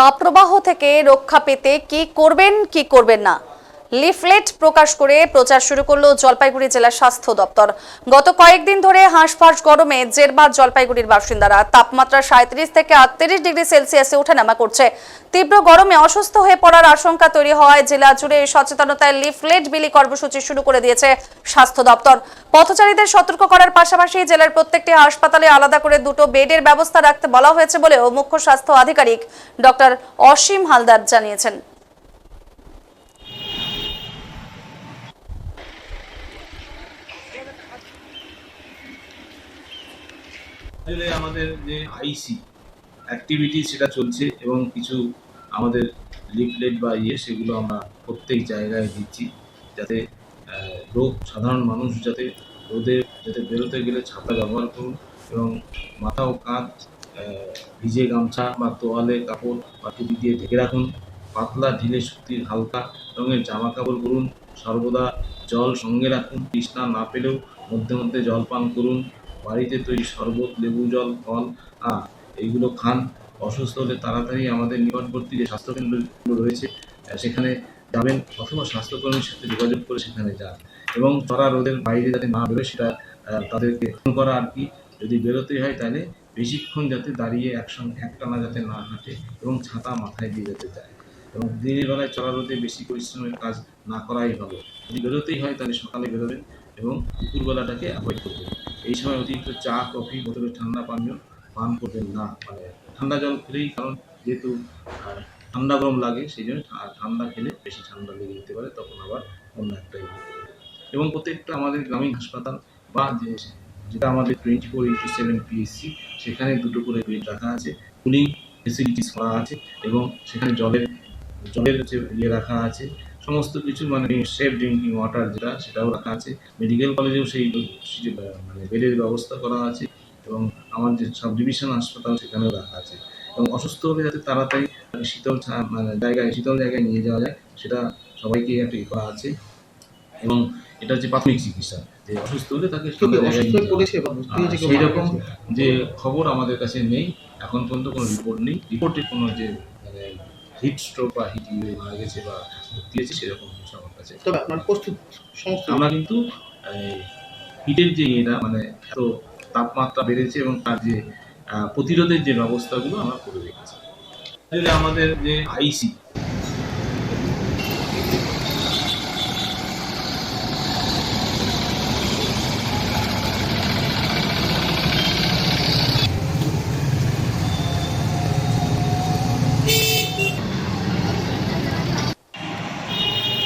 তাপপ্রবাহ থেকে রক্ষা পেতে কি করবেন কি করবেন না? লিফলেট প্রকাশ করে প্রচার শুরু করল জলপাইগুড়ি জেলা স্বাস্থ্য দপ্তর। গত কয়েকদিন ধরে হাঁসফাঁস গরমে জেরবাদ জলপাইগুড়ির বাসিন্দারা। তাপমাত্রা সাঁত্রিশ থেকে আটত্রিশ ডিগ্রি সেলসিয়াসে ওঠানামা করছে। তীব্র গরমে অসুস্থ হয়ে পড়ার আশঙ্কা তৈরি হওয়ায় জেলা জুড়ে সচেতনতায় লিফলেট বিলি কর্মসূচি শুরু করে দিয়েছে স্বাস্থ্য দপ্তর। পথচারীদের সতর্ক করার পাশাপাশি জেলার প্রত্যেকটি হাসপাতালে আলাদা করে দুটো বেডের ব্যবস্থা রাখতে বলা হয়েছে বলেও মুখ্য স্বাস্থ্য আধিকারিক ডক্টর অসীম হালদার জানিয়েছেন। আসলে আমাদের যে আইসি অ্যাক্টিভিটি সেটা চলছে এবং কিছু আমাদের লিফলেট বা ইয়ে সেগুলো আমরা প্রত্যেক জায়গায় দিচ্ছি যাতে লোক সাধারণ মানুষ যাতে রোদে, যাতে বেরোতে গেলে ছাতা ব্যবহার করুন এবং মাথা ও কাঁধ ভিজে গামছা বা তোয়ালে কাপড় বা টুপি দিয়ে ঢেকে রাখুন। পাতলা ঢিলে সুতির হালকা রঙের জামা কাপড় পরুন। সর্বদা জল সঙ্গে রাখুন। তৃষ্ণা না পেলেও মধ্যে মধ্যে জল পান করুন। বাড়িতে তৈরি শরবত, লেবু জল, ফল এইগুলো খান। অসুস্থ হলে তাড়াতাড়ি আমাদের নিকটবর্তী যে স্বাস্থ্যকেন্দ্রগুলো রয়েছে সেখানে যাবেন অথবা স্বাস্থ্যকর্মীর সাথে যোগাযোগ করে সেখানে যান। এবং চড়া রোদের বাইরে যাতে না বেরোয়, সেটা তাদেরকে ফোন করা আর কি। যদি বেরোতে হয় তাহলে বেশিক্ষণ যাতে দাঁড়িয়ে একসঙ্গে, একটানা যাতে না হাঁটে এবং ছাতা মাথায় দিয়ে যেতে চায় এবং দিনের বেলায় চড়া রোদে বেশি পরিশ্রমের কাজ না করাই ভালো। যদি বেরোতেই হয় তাহলে সকালে বেরোবেন এবং দুপুরবেলাটাকে অ্যাভয়েড করবেন। এই সময় অতিরিক্ত চা, কফি, বোতলে ঠান্ডা পানীয় পান করবেন না মানে ঠান্ডা জল খেলেই কারণ যেহেতু ঠান্ডা গরম লাগে, সেই জন্য ঠান্ডা খেলে বেশি ঠান্ডা লেগে যেতে পারে, তখন আবার অন্য একটা। এবং প্রত্যেকটা আমাদের গ্রামীণ হাসপাতাল বা যে, যেটা আমাদের twenty four into seven PSC সেখানে দুটো করে বেড রাখা আছে কুলিং ফেসিলিটিস করা আছে, এবং সেখানে জলের জলের যে ইয়ে রাখা আছে সমস্ত কিছু মানে সেফ ড্রিঙ্কিং ওয়াটার যেটা সেটাও রাখা আছে। মেডিকেল কলেজেও সেই মানে বেডের ব্যবস্থা করা আছে এবং আমার যে সাব ডিভিশন হাসপাতাল সেখানেও রাখা আছে। এবং অসুস্থ হলে যাতে তাড়াতাড়ি শীতল মানে জায়গায় শীতল জায়গায় নিয়ে যাওয়া যায় সেটা সবাইকে একটা করা আছে। এবং এটা হচ্ছে প্রাথমিক চিকিৎসা যে অসুস্থ হলে তাকে সেই রকম যে খবর আমাদের কাছে নেই এখন পর্যন্ত কোনো রিপোর্ট নেই। রিপোর্টে কোনো যে মানে হিট স্ট্রোক বা হিট ইয়ে মারা গেছে বা দিয়েছে সেরকম কিছু আমার কাছে তবে আপনার প্রস্তুত সমস্ত আমরা কিন্তু হিটের যে ইয়েটা মানে এত তাপমাত্রা বেড়েছে এবং তার যে আহ, প্রতিরোধের যে ব্যবস্থাগুলো আমরা করে রেখেছি। আমাদের যে আইসি